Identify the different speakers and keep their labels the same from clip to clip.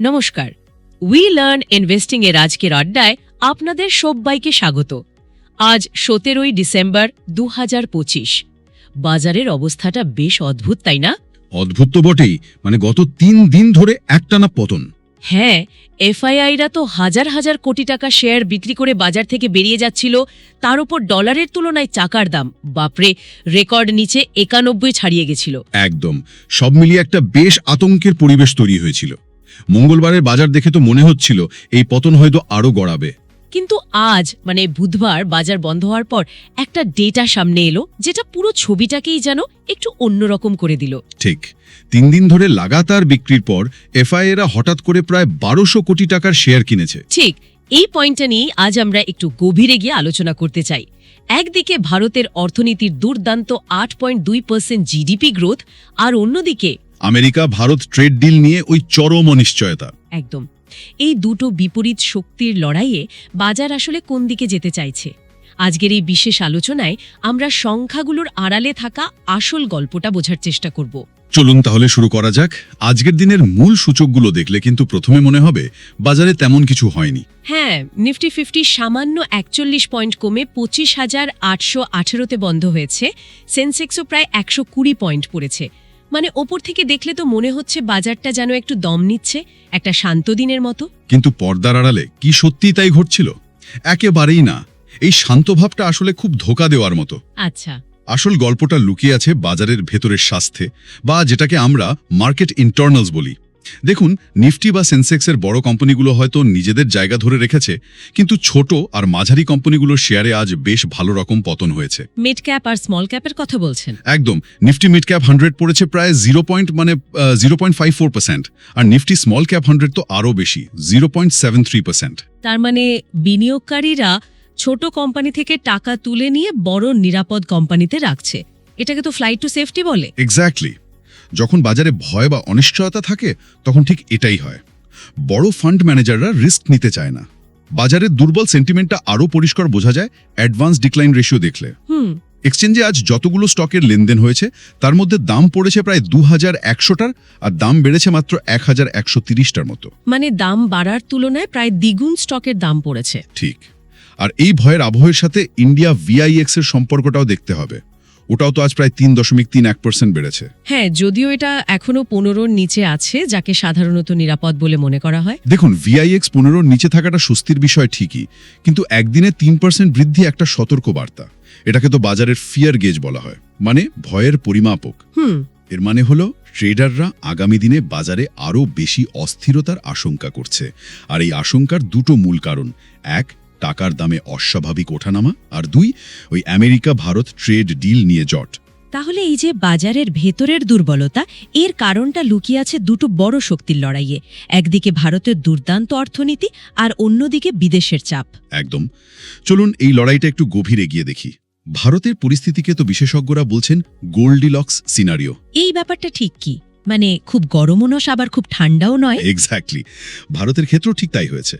Speaker 1: নমস্কার। We learn investing এর আজকের আড্ডায় আপনাদের সব্বাইকে স্বাগত। আজ সতেরোই ডিসেম্বর দু হাজার পঁচিশ। বাজারের অবস্থাটা বেশ অদ্ভুত তাই না?
Speaker 2: অদ্ভুত তো বটেই মানে গত তিন দিন ধরে একটানা পতন।
Speaker 1: হ্যাঁ এফআইআইরা তো হাজার হাজার কোটি টাকা শেয়ার বিক্রি করে বাজার থেকে বেরিয়ে যাচ্ছিল তার উপর ডলারের তুলনায় চাকার দাম। বাপরে রেকর্ড নিচে একানব্বই ছাড়িয়ে গেছিল।
Speaker 2: একদম সব মিলিয়ে একটা বেশ আতঙ্কের পরিবেশ তৈরি হয়েছিল। মঙ্গলবারের বাজার দেখে তো মনে হচ্ছিল এই পতন হয়তো আরও গড়াবে।
Speaker 1: কিন্তু আজ মানে বুধবার বাজার বন্ধ হওয়ার পর একটা ডেটা সামনে এলো যেটা পুরো ছবিটাকেই যেন একটু অন্যরকম করে দিল।
Speaker 2: ঠিক। তিন দিন ধরে লাগাতার বিক্রির পর এফআইএরা হঠাৎ করে প্রায় বারোশো কোটি টাকার শেয়ার কিনেছে।
Speaker 1: ঠিক এই পয়েন্টটা নিয়ে আজ আমরা একটু গভীরে গিয়ে আলোচনা করতে চাই। একদিকে ভারতের অর্থনীতির দুর্দান্ত আট পয়েন্ট দুই পার্সেন্ট জিডিপি গ্রোথ আর অন্যদিকে
Speaker 2: আমেরিকা ভারত ট্রেড ডিল নিয়ে ওই চরম অনিশ্চয়তা।
Speaker 1: একদম। এই দুটো বিপরীত শক্তির লড়াইয়ে বাজার আসলে কোন দিকে যেতে চাইছে? আজকের এই বিশেষ আলোচনায় আমরা সংখ্যাগুলোর আড়ালে থাকা আসল গল্পটা বোঝার চেষ্টা করব।
Speaker 2: চলুন তাহলে শুরু করা যাক। আজকের দিনের মূল সূচকগুলো দেখলে কিন্তু প্রথমে মনে হবে বাজারে তেমন কিছু হয়নি।
Speaker 1: হ্যাঁ নিফটি ফিফটি সামান্য একচল্লিশ পয়েন্ট কমে পঁচিশ হাজার আটশো আঠেরোতে বন্ধ হয়েছে। সেন্সেক্সও প্রায় একশো কুড়ি পয়েন্ট পড়েছে। মানে ওপর থেকে দেখলে তো মনে হচ্ছে বাজারটা যেন একটু দম নিচ্ছে একটা শান্ত দিনের মতো।
Speaker 2: কিন্তু পর্দার আড়ালে কি সত্যি তাই ঘটছিল? একেবারেই না। এই শান্ত ভাবটা আসলে খুব ধোকা দেওয়ার মতো।
Speaker 1: আচ্ছা।
Speaker 2: আসল গল্পটা লুকিয়ে আছে বাজারের ভেতরের স্বাস্থ্যে বা যেটাকে আমরা মার্কেট ইন্টার্নালস বলি। দেখুন নিফটি বা সেন্সেক্সের বড় কোম্পানিগুলো হয়তো নিজেদের জায়গা ধরে রেখেছে কিন্তু ছোট আর মাঝারি কোম্পানিগুলোর শেয়ারে আজ বেশ ভালো রকম পতন হয়েছে।
Speaker 1: মিড ক্যাপ আর স্মল ক্যাপের কথা বলছেন?
Speaker 2: একদম নিফটি মিড ক্যাপ হান্ড্রেড পড়েছে প্রায় জিরো পয়েন্ট মানে zero point five four percent আর নিফটি স্মল ক্যাপ হান্ড্রেড তো আরও বেশি zero point seven three percent
Speaker 1: তার মানে বিনিয়োগকারীরা ছোট কোম্পানি থেকে টাকা তুলে নিয়ে বড় নিরাপদ কোম্পানিতে রাখছে। এটাকে তো ফ্লাইট টু সেফটি বলে।
Speaker 2: এক্স্যাক্টলি যখন বাজারে ভয় বা অনিশ্চয়তা থাকে তখন ঠিক এটাই হয়। বড় ফান্ড ম্যানেজাররা রিস্ক নিতে চায় না। বাজারের দুর্বল সেন্টিমেন্টটা আরও পরিষ্কার বোঝা যায় অ্যাডভান্স ডিক্লাইন রেশিও দেখলে। এক্সচেঞ্জে আজ যতগুলো স্টকের লেনদেন হয়েছে তার মধ্যে দাম পড়েছে প্রায় দু হাজার একশোটার আর দাম বেড়েছে মাত্র এক হাজার একশো তিরিশটার মতো।
Speaker 1: মানে দাম বাড়ার তুলনায় প্রায় দ্বিগুণ স্টকের দাম পড়েছে।
Speaker 2: ঠিক। আর এই ভয়ের আবহের সাথে ইন্ডিয়া ভিআইএক্স এর সম্পর্কটাও দেখতে হবে। ওটাও তো আজ প্রায় তিন দশমিক তিন এক পার্সেন্ট বেড়েছে।
Speaker 1: হ্যাঁ যদিও এটা এখনও পনেরোর নিচে আছে যাকে সাধারণত নিরাপদ বলে মনে করা হয়।
Speaker 2: দেখুন ভিআইএক্স পনেরোর নিচে থাকাটা স্বস্তির বিষয় ঠিকই কিন্তু একদিনে তিন পার্সেন্ট বৃদ্ধি একটা সতর্ক বার্তা এটাকে তো বাজারের ফিয়ার গেজ বলা হয় মানে ভয়ের পরিমাপক।
Speaker 1: হুম।
Speaker 2: এর মানে হলো ট্রেডাররা আগামী দিনে বাজারে আরও বেশি অস্থিরতার আশঙ্কা করছে। আর এই আশঙ্কার দুটো মূল কারণ এক টাকার দামে অস্বাভাবিক ওঠানামা আর দুই ওই আমেরিকা ভারত ট্রেড ডিল নিয়ে জট।
Speaker 1: তাহলে এই যে বাজারের ভেতরের দুর্বলতা এর কারণটা লুকিয়ে আছে দুটো বড় শক্তির লড়াইয়ে। একদিকে ভারতের দুর্দান্ত অর্থনীতি আর অন্যদিকে বিদেশের চাপ।
Speaker 2: একদম। চলুন এই লড়াইটা একটু গভীরে গিয়ে দেখি। ভারতের পরিস্থিতিকে তো বিশেষজ্ঞরা বলছেন গোল্ডিলক্স সিনারিও।
Speaker 1: এই ব্যাপারটা ঠিক কি? মানে খুব গরমও নস আবার খুব ঠান্ডাও নয়?
Speaker 2: এক্স্যাক্টলি ভারতের ক্ষেত্রেও ঠিক তাই হয়েছে।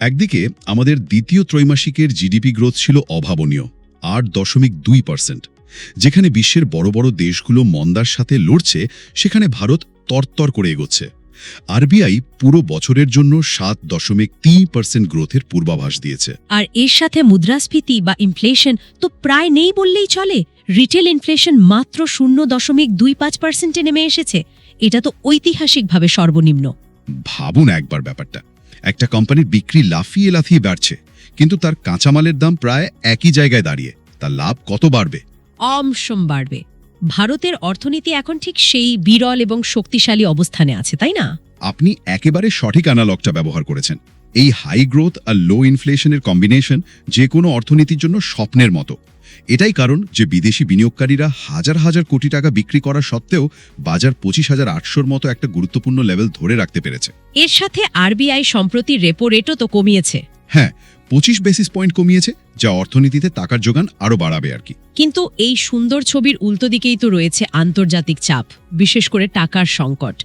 Speaker 2: একদিকে আমাদের দ্বিতীয় ত্রৈমাসিকের জিডিপি গ্রোথ ছিল অভাবনীয় আট দশমিক দুই পার্সেন্ট। যেখানে বিশ্বের বড় বড় দেশগুলো মন্দার সাথে লড়ছে সেখানে ভারত তরতর করে এগোচ্ছে। আরবিআই পুরো বছরের জন্য সাত দশমিক তিন পার্সেন্ট গ্রোথের পূর্বাভাস দিয়েছে।
Speaker 1: আর এর সাথে মুদ্রাস্ফীতি বা ইনফ্লেশন তো প্রায় নেই বললেই চলে। রিটেল ইনফ্লেশন মাত্র শূন্য দশমিক দুই পাঁচ পার্সেন্টে নেমে এসেছে। এটা তো ঐতিহাসিকভাবে সর্বনিম্ন।
Speaker 2: ভাবুন একবার ব্যাপারটা। একটা কোম্পানির বিক্রি লাফিয়ে লাফিয়ে বাড়ছে কিন্তু তার কাঁচামালের দাম প্রায় একই জায়গায় দাঁড়িয়ে। তার লাভ কত বাড়বে?
Speaker 1: অমসম বাড়বে। ভারতের অর্থনীতি এখন ঠিক সেই বিরল এবং শক্তিশালী অবস্থানে আছে তাই না?
Speaker 2: আপনি একেবারে সঠিক অ্যানালগটা ব্যবহার করেছেন। এই হাই গ্রোথ আর লো ইনফ্লেশনের কম্বিনেশন যে কোনো অর্থনীতির জন্য স্বপ্নের মতো। এটাই কারণ যে বিদেশি বিনিয়োগকারীরা হাজার হাজার কোটি টাকা বিক্রি করা সত্ত্বেও বাজার পঁচিশ হাজার আটশোর মতো একটা গুরুত্বপূর্ণ লেভেল ধরে রাখতে পেরেছে।
Speaker 1: এর সাথে আরবিআই সম্প্রতি রেপো রেটও তো কমিয়েছে।
Speaker 2: হ্যাঁ পঁচিশ বেসিস পয়েন্ট কমিয়েছে যা অর্থনীতিতে টাকার যোগান আরও বাড়াবে আর কি।
Speaker 1: কিন্তু এই সুন্দর ছবির উল্টো দিকেই তো রয়েছে আন্তর্জাতিক চাপ বিশেষ করে টাকার সংকট।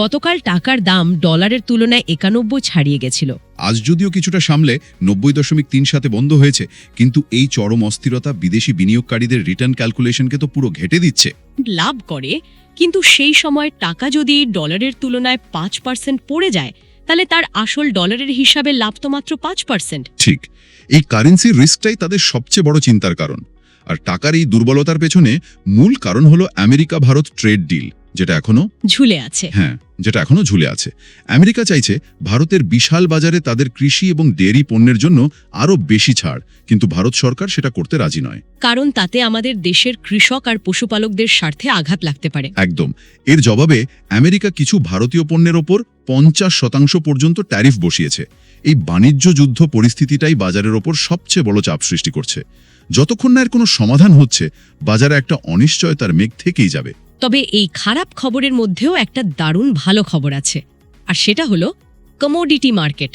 Speaker 1: গতকাল টাকার দাম ডলারের তুলনায় একানব্বই ছাড়িয়ে গেছিল।
Speaker 2: আজ যদিও কিছুটা সামলে নব্বই দশমিক তিন সাথে বন্ধ হয়েছে কিন্তু এই চরম অস্থিরতা বিদেশি বিনিয়োগকারীদের রিটার্ন ক্যালকুলেশনকে তো পুরো ঘেটে দিচ্ছে।
Speaker 1: লাভ করে কিন্তু সেই সময় টাকা যদি ডলারের তুলনায় পাঁচ পার্সেন্ট পড়ে যায় তাহলে তার আসল ডলারের হিসাবে লাভ তো মাত্র পাঁচ পার্সেন্ট।
Speaker 2: ঠিক এই কারেন্সির রিস্কটাই তাদের সবচেয়ে বড় চিন্তার কারণ। আর টাকার এই দুর্বলতার পেছনে মূল কারণ হলো আমেরিকা ভারত ট্রেড ডিল। যেটা এখনও
Speaker 1: ঝুলে আছে।
Speaker 2: হ্যাঁ যেটা এখনও ঝুলে আছে। আমেরিকা চাইছে ভারতের বিশাল বাজারে তাদের কৃষি এবং ডেয়ারি পণ্যের জন্য আরও বেশি ছাড় কিন্তু ভারত সরকার সেটা করতে রাজি নয়।
Speaker 1: কারণ তাতে আমাদের দেশের কৃষক আর পশুপালকদের স্বার্থে আঘাত লাগতে পারে।
Speaker 2: একদম। এর জবাবে আমেরিকা কিছু ভারতীয় পণ্যের ওপর পঞ্চাশ শতাংশ পর্যন্ত ট্যারিফ বসিয়েছে। এই বাণিজ্য যুদ্ধ পরিস্থিতিটাই বাজারের ওপর সবচেয়ে বড় চাপ সৃষ্টি করছে। যতক্ষণ না এর কোনো সমাধান হচ্ছে বাজারে একটা অনিশ্চয়তার মেঘ থেকেই যাবে।
Speaker 1: তবে এই খারাপ খবরের মধ্যেও একটা দারুণ ভালো খবর আছে। আর সেটা হলো কমোডিটি মার্কেট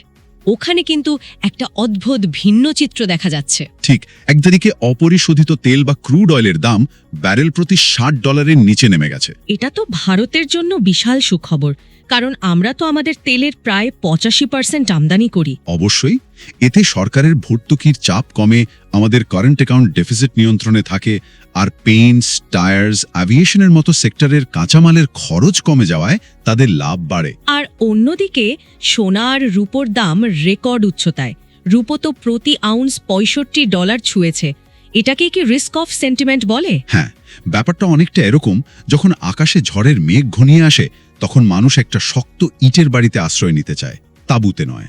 Speaker 1: ওখানে কিন্তু একটা অদ্ভুত ভিন্ন চিত্র দেখা যাচ্ছে।
Speaker 2: ঠিক একদিকে অপরিশোধিত তেল বা ক্রুড অয়েলের দাম ব্যারেল প্রতি ষাট ডলারের নিচে নেমে গেছে।
Speaker 1: এটা তো ভারতের জন্য বিশাল সুখবর। কারণ আমরা তো আমাদের তেলের প্রায় পঁচাশি পার্সেন্ট আমদানি করি।
Speaker 2: অবশ্যই এতে সরকারের ভর্তুকির চাপ কমে আমাদের কারেন্ট অ্যাকাউন্ট ডেফিসিট নিয়ন্ত্রণে থাকে আর পেইন্টস টায়ার্স অ্যাভিয়েশনের মতো সেক্টরের কাঁচামালের খরচ কমে যাওয়ায় তাদের লাভ বাড়ে।
Speaker 1: আর অন্যদিকে সোনা আর রূপোর দাম রেকর্ড উচ্চতায়। রূপো তো প্রতি আউন্স পঁয়ষট্টি ডলার ছুঁয়েছে। এটাকে কি রিস্ক অফ সেন্টিমেন্ট বলে?
Speaker 2: হ্যাঁ ব্যাপারটা অনেকটা এরকম যখন আকাশে ঝড়ের মেঘ ঘনিয়ে আসে তখন মানুষ একটা শক্ত ইটের বাড়িতে আশ্রয় নিতে চায় তাঁবুতে নয়।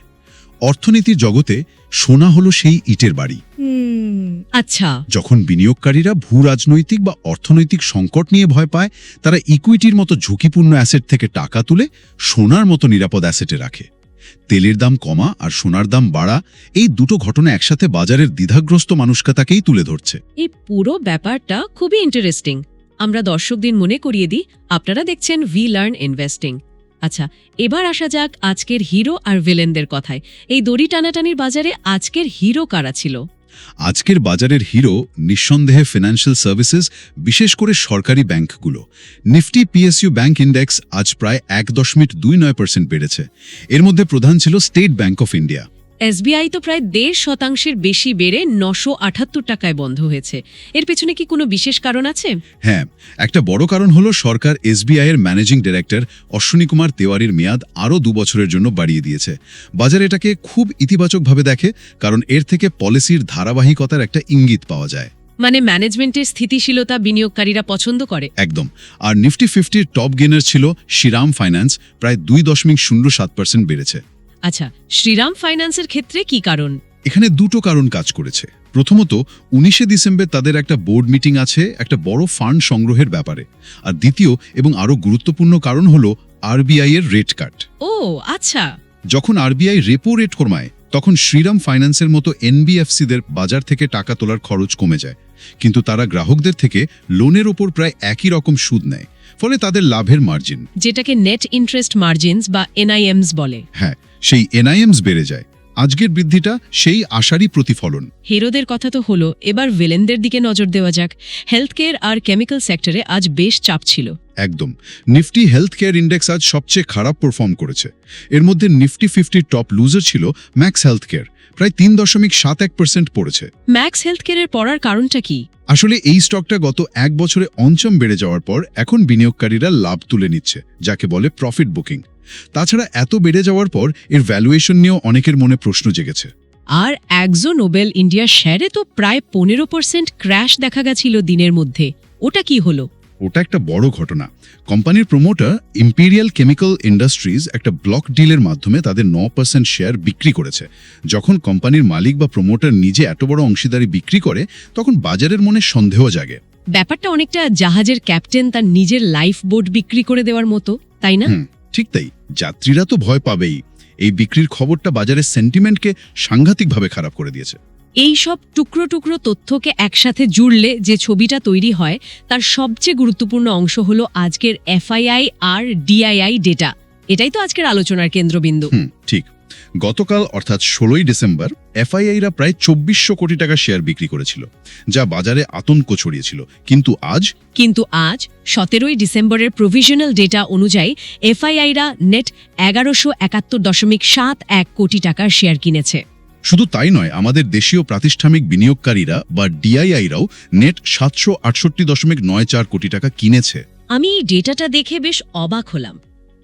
Speaker 2: অর্থনীতির জগতে সোনা হলো সেই ইটের বাড়ি।
Speaker 1: আচ্ছা।
Speaker 2: যখন বিনিয়োগকারীরা ভূ রাজনৈতিক বা অর্থনৈতিক সংকট নিয়ে ভয় পায় তারা ইকুইটির মতো ঝুঁকিপূর্ণ অ্যাসেট থেকে টাকা তুলে সোনার মতো নিরাপদ অ্যাসেটে রাখে। তেলের দাম কমা আর সোনার দাম বাড়া এই দুটো ঘটনা একসাথে বাজারের দ্বিধাগ্রস্ত মানুষকাতাকেই তুলে ধরছে।
Speaker 1: এই পুরো ব্যাপারটা খুবই ইন্টারেস্টিং আমরা দর্শকদের মনে করিয়ে দিই, আপনারা দেখছেন ভি লার্ন ইনভেস্টিং আচ্ছা এবার আসা যাক আজকের হিরো আর ভিলেনদের কথায়। এই দড়ি টানাটানির বাজারে আজকের হিরো কারা ছিল?
Speaker 2: আজকের বাজারের হিরো নিঃসন্দেহে ফিনান্সিয়াল সার্ভিসেস বিশেষ করে সরকারি ব্যাংকগুলো। নিফটি পিএসইউ ব্যাংক ইন্ডেক্স আজ প্রায় এক দশমিক দুই নয় পার্সেন্ট বেড়েছে। এর মধ্যে প্রধান ছিল State Bank of India
Speaker 1: SBI তো প্রায় দেড় শতাংশের বেশি বেড়ে নশো আটাত্তর টাকায় বন্ধ হয়েছে। এর পেছনে কি কোনো বিশেষ কারণ আছে?
Speaker 2: হ্যাঁ একটা বড় কারণ হলো সরকার এসবিআই এর ম্যানেজিং ডিরেক্টর অশ্বিনী কুমার তেওয়ারির মেয়াদ আরও দু বছরের জন্য বাড়িয়ে দিয়েছে। বাজার এটাকে খুব ইতিবাচকভাবে দেখে কারণ এর থেকে পলিসির ধারাবাহিকতার একটা ইঙ্গিত পাওয়া যায়।
Speaker 1: মানে ম্যানেজমেন্টের স্থিতিশীলতা বিনিয়োগকারীরা পছন্দ করে?
Speaker 2: একদম। আর নিফটি ফিফটির টপ গেনার ছিল শ্রীরাম ফাইন্যান্স প্রায় দুই দশমিক শূন্য সাত পার্সেন্ট বেড়েছে।
Speaker 1: আচ্ছা শ্রীরাম ফাইন্যান্সের ক্ষেত্রে কি কারণ?
Speaker 2: এখানে দুটো কারণ কাজ করেছে। প্রথমত উনিশে ডিসেম্বর তাদের একটা বোর্ড মিটিং আছে একটা বড় ফান্ড সংগ্রহের ব্যাপারে। আর দ্বিতীয় এবং আরও গুরুত্বপূর্ণ কারণ হলো আরবিআই এর রেট কাট।
Speaker 1: ও আচ্ছা।
Speaker 2: যখন আরবিআই রেপো রেট কমায় তখন শ্রীরাম ফাইন্যান্সের মতো এনবিএফসিদের বাজার থেকে টাকা তোলার খরচ কমে যায়। কিন্তু তারা গ্রাহকদের থেকে লোনের ওপর প্রায় একই রকম সুদ নেয় ফলে তাদের লাভের মার্জিন
Speaker 1: যেটাকে নেট ইন্টারেস্ট মার্জিনস বা এনআইএমস বলে।
Speaker 2: হ্যাঁ সেই এনআইএমস বেড়ে যায়। আজকের বৃদ্ধিটা সেই আশারই প্রতিফলন।
Speaker 1: হিরোদের কথা তো হলো এবার ভেলেনদের দিকে নজর দেওয়া যাক। হেলথ কেয়ার আর কেমিক্যাল সেক্টরে আজ বেশ চাপ ছিল।
Speaker 2: একদম। নিফটি হেলথ কেয়ার ইন্ডেক্স আজ সবচেয়ে খারাপ পারফর্ম করেছে। এর মধ্যে নিফটি ফিফটির টপ লুজার ছিল ম্যাক্স হেলথ কেয়ার প্রায় তিন দশমিক সাত এক পার্সেন্ট পড়েছে।
Speaker 1: ম্যাক্স হেলথ কেয়ারের পড়ার কারণটা কি?
Speaker 2: আসলে এই স্টকটা গত এক বছরে অঞ্চম বেড়ে যাওয়ার পর এখন বিনিয়োগকারীরা লাভ তুলে নিচ্ছে যাকে বলে প্রফিট বুকিং তাছাড়া এত বেড়ে যাওয়ার পর এর ভ্যালুয়েশন নিয়েও অনেকের মনে প্রশ্ন জেগেছে।
Speaker 1: আর একজো নোবেল ইন্ডিয়ার শেয়ারে তো প্রায় পনেরো পার্সেন্ট ক্র্যাশ দেখা গেছিল দিনের মধ্যে। ওটা কি হলো?
Speaker 2: ওটা একটা বড় ঘটনা। কোম্পানির প্রমোটার ইম্পেরিয়াল কেমিক্যাল ইন্ডাস্ট্রিজ একটা ব্লক ডিলের মাধ্যমে তাদের ন পার্সেন্ট শেয়ার বিক্রি করেছে। যখন কোম্পানির মালিক বা প্রমোটার নিজে এত বড় অংশীদারি বিক্রি করে তখন বাজারের মনে সন্দেহ জাগে।
Speaker 1: ব্যাপারটা অনেকটা জাহাজের ক্যাপ্টেন তার নিজের লাইফ বোট বিক্রি করে দেওয়ার মতো তাই না?
Speaker 2: ঠিক তাই যাত্রীরা তো ভয় পাবেই। এই বিক্রির খবরটা বাজারের সেন্টিমেন্টকে সাংঘাতিকভাবে খারাপ করে দিয়েছে।
Speaker 1: এই সব টুকরো টুকরো তথ্যকে একসাথে জুড়লে যে ছবিটা তৈরি হয় তার সবচেয়ে গুরুত্বপূর্ণ অংশ হলো আজকের এফআইআই আর ডিআইআই ডেটা। এটাই তো আজকের আলোচনার কেন্দ্রবিন্দু।
Speaker 2: ঠিক। গতকাল অর্থাৎ ষোলোই ডিসেম্বর এফআইআইরা প্রায় চব্বিশশো কোটি টাকা শেয়ার বিক্রি করেছিল যা বাজারে আতঙ্ক ছড়িয়েছিল। কিন্তু আজ?
Speaker 1: কিন্তু আজ সতেরোই ডিসেম্বরের প্রভিশনাল ডেটা অনুযায়ী এফআইআইরা নেট এগারোশো একাত্তর দশমিক সাত এক কোটি টাকার শেয়ার কিনেছে।
Speaker 2: শুধু তাই নয় আমাদের দেশীয় প্রাতিষ্ঠানিক বিনিয়োগকারীরা বা ডিআইআইরাও নেট সাতশো আটষট্টি দশমিক নয় চার কোটি টাকা কিনেছে।
Speaker 1: আমি এই ডেটাটা দেখে বেশ অবাক হলাম।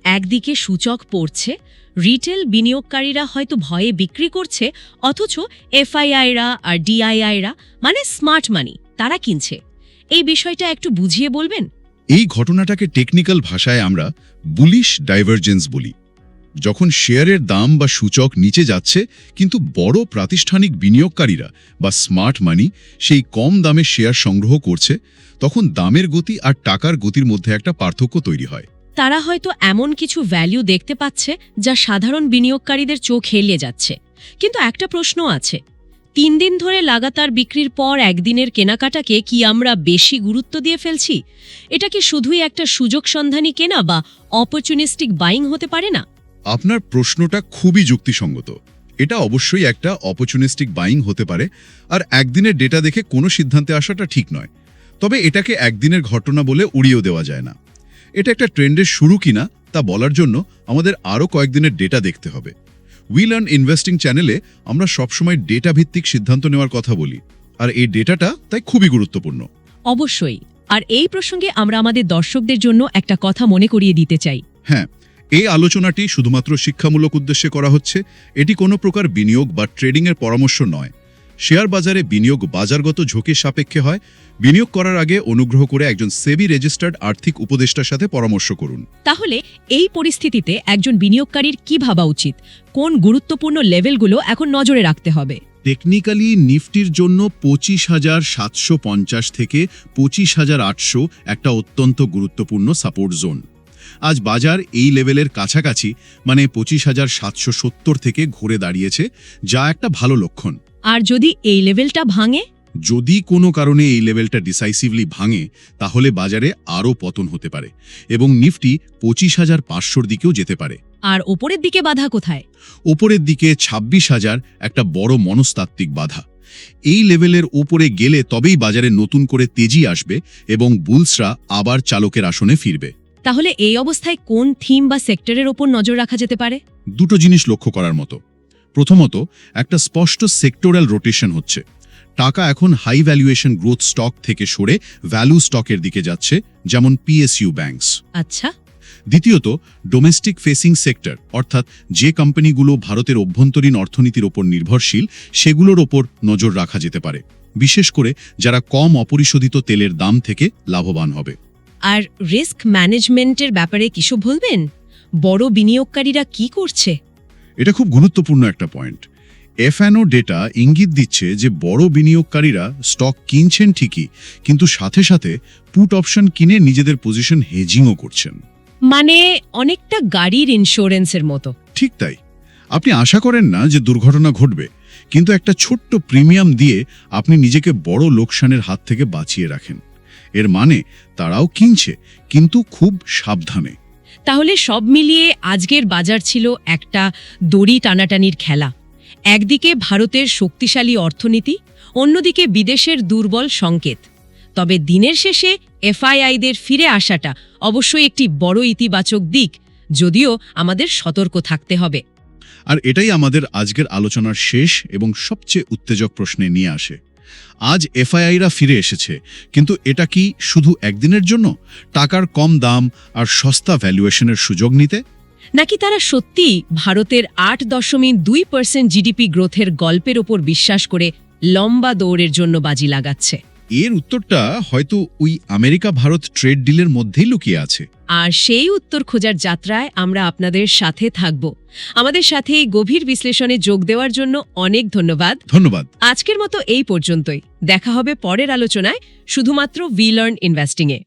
Speaker 1: একদিকে সূচক পড়ছে রিটেল বিনিয়োগকারীরা হয়তো ভয়ে বিক্রি করছে, অথচ এফআইআইরা আর ডিআইআইরা মানে স্মার্ট মানি, তারা কিনছে। এই বিষয়টা একটু বুঝিয়ে বলবেন?
Speaker 2: এই ঘটনাটাকে টেকনিক্যাল ভাষায় আমরা বুলিশ ডাইভারজেন্স বলি। যখন শেয়ারের দাম বা সূচক নিচে যাচ্ছে, কিন্তু বড় প্রাতিষ্ঠানিক বিনিয়োগকারীরা বা স্মার্ট মানি সেই কম দামে শেয়ার সংগ্রহ করছে, তখন দামের গতি আর টাকার গতির মধ্যে একটা পার্থক্য তৈরি হয়।
Speaker 1: তারা হয়তো এমন কিছু ভ্যালু দেখতে পাচ্ছে যা সাধারণ বিনিয়োগকারীদের চোখ হেলিয়ে যাচ্ছে। কিন্তু একটা প্রশ্ন আছে। তিন দিন ধরে লাগাতার বিক্রির পর একদিনের কেনাকাটাকে কি আমরা বেশি গুরুত্ব দিয়ে ফেলছি? এটা কি শুধুই একটা সুযোগ সন্ধানী কেনা বা অপরচুনিস্টিক বাইং হতে পারে না?
Speaker 2: আপনার প্রশ্নটা খুবই যুক্তিসঙ্গত। এটা অবশ্যই একটা অপরচুনিস্টিক বাইং হতে পারে আর একদিনের ডেটা দেখে কোনো সিদ্ধান্তে আসাটা ঠিক নয়। তবে এটাকে একদিনের ঘটনা বলে উড়িয়েও দেওয়া যায় না। এটা একটা ট্রেন্ডের শুরু কিনা তা বলার জন্য আমাদের আরও কয়েকদিনের ডেটা দেখতে হবে। উই লার্ন ইনভেস্টিং চ্যানেলে আমরা সবসময় ডেটা ভিত্তিক সিদ্ধান্ত নেওয়ার কথা বলি আর এই ডেটাটা তাই খুবই গুরুত্বপূর্ণ।
Speaker 1: অবশ্যই আর এই প্রসঙ্গে আমরা আমাদের দর্শকদের জন্য একটা কথা মনে করিয়ে দিতে চাই।
Speaker 2: হ্যাঁ এই আলোচনাটি শুধুমাত্র শিক্ষামূলক উদ্দেশ্যে করা হচ্ছে এটি কোনো প্রকার বিনিয়োগ বা ট্রেডিংয়ের পরামর্শ নয়। শেয়ার বাজারে বিনিয়োগ বাজারগত ঝুঁকির সাপেক্ষে হয়। বিনিয়োগ করার আগে অনুগ্রহ করে একজন সেবি রেজিস্টার্ড আর্থিক উপদেষ্টার সাথে পরামর্শ করুন।
Speaker 1: তাহলে এই পরিস্থিতিতে একজন বিনিয়োগকারীর কি ভাবা উচিত? কোন গুরুত্বপূর্ণ লেভেলগুলো এখন নজরে রাখতে হবে?
Speaker 2: টেকনিক্যালি নিফটির জন্য পঁচিশ হাজার সাতশো পঞ্চাশ থেকে পঁচিশ হাজার আটশো একটা অত্যন্ত গুরুত্বপূর্ণ সাপোর্ট জোন। আজ বাজার এই লেভেলের কাছাকাছি মানে পঁচিশ হাজার সাতশো সত্তর থেকে ঘুরে দাঁড়িয়েছে যা একটা ভালো লক্ষণ।
Speaker 1: আর যদি এই লেভেলটা ভাঙে?
Speaker 2: যদি কোনো কারণে এই লেভেলটা ডিসাইসিভলি ভাঙে তাহলে বাজারে আরও পতন হতে পারে এবং নিফটি পঁচিশ হাজার পাঁচশোর দিকেও যেতে পারে।
Speaker 1: আর ওপরের দিকে বাধা কোথায়?
Speaker 2: ওপরের দিকে ছাব্বিশ হাজার একটা বড় মনস্তাত্ত্বিক বাধা। এই লেভেলের ওপরে গেলে তবেই বাজারে নতুন করে তেজি আসবে এবং বুলসরা আবার চালকের আসনে ফিরবে।
Speaker 1: তাহলে এই অবস্থায় কোন থিম বা সেক্টরের ওপর নজর রাখা যেতে পারে?
Speaker 2: দুটো জিনিস লক্ষ্য করার মতো। প্রথমত একটা স্পষ্ট সেক্টোরাল রোটেশন হচ্ছে। টাকা এখন হাই ভ্যালুয়েশন গ্রোথ স্টক থেকে সরে ভ্যালু স্টকের দিকে যাচ্ছে যেমন পিএসইউ ব্যাংকস
Speaker 1: আচ্ছা।
Speaker 2: দ্বিতীয়ত ডোমেস্টিক ফেসিং সেক্টর অর্থাৎ যে কোম্পানিগুলো ভারতের অভ্যন্তরীণ অর্থনীতির ওপর নির্ভরশীল সেগুলোর ওপর নজর রাখা যেতে পারে। বিশেষ করে যারা কম অপরিশোধিত তেলের দাম থেকে লাভবান হবে।
Speaker 1: আর রিস্ক ম্যানেজমেন্টের ব্যাপারে কিছু বলবেন বড় বিনিয়োগকারীরা কি করছে?
Speaker 2: এটা খুব গুরুত্বপূর্ণ একটা পয়েন্ট এফএনও ডেটা ইঙ্গিত দিচ্ছে যে বড় বিনিয়োগকারীরা স্টক কিনছেন ঠিকই কিন্তু সাথে সাথে পুট অপশন কিনে নিজেদের পজিশন হেজিংও করছেন।
Speaker 1: মানে অনেকটা গাড়ির ইন্স্যুরেন্সের মতো।
Speaker 2: ঠিক তাই। আপনি আশা করেন না যে দুর্ঘটনা ঘটবে কিন্তু একটা ছোট্ট প্রিমিয়াম দিয়ে আপনি নিজেকে বড় লোকসানের হাত থেকে বাঁচিয়ে রাখেন। এর মানে তারাও কিনছে কিন্তু খুব সাবধানে।
Speaker 1: তাহলে সব মিলিয়ে আজকের বাজার ছিল একটা দড়ি টানাটানির খেলা। একদিকে ভারতের শক্তিশালী অর্থনীতি, অন্যদিকে বিদেশের দুর্বল সংকেত। তবে দিনের শেষে এফআইআইদের ফিরে আসাটা অবশ্যই একটি বড় ইতিবাচক দিক, যদিও আমাদের সতর্ক থাকতে হবে।
Speaker 2: আর এটাই আমাদের আজকের আলোচনার শেষ এবং সবচেয়ে উত্তেজক প্রশ্নে নিয়ে আসে। আজ এফআইআইরা ফিরে এসেছে। কিন্তু এটা কি শুধু একদিনের জন্য? টাকার কম দাম আর সস্তা ভ্যালুয়েশনের সুযোগ নিতে?
Speaker 1: নাকি তারা সত্যি ভারতের আট দশমিক দুই পার্সেন্ট জিডিপি গ্রোথের গল্পের ওপর বিশ্বাস করে লম্বা দৌড়ের জন্য বাজি লাগাচ্ছে?
Speaker 2: এর উত্তরটা হয়তো ওই আমেরিকা ভারত ট্রেড ডিলের মধ্যেই লুকিয়ে আছে।
Speaker 1: আর সেই উত্তর খোঁজার যাত্রায় আমরা আপনাদের সাথে থাকব। আমাদের সাথে এই গভীর বিশ্লেষণে যোগ দেওয়ার জন্য অনেক ধন্যবাদ।
Speaker 2: ধন্যবাদ।
Speaker 1: আজকের মতো এই পর্যন্তই। দেখা হবে পরের আলোচনায় শুধুমাত্র ভি লার্ন ইনভেস্টিংয়ে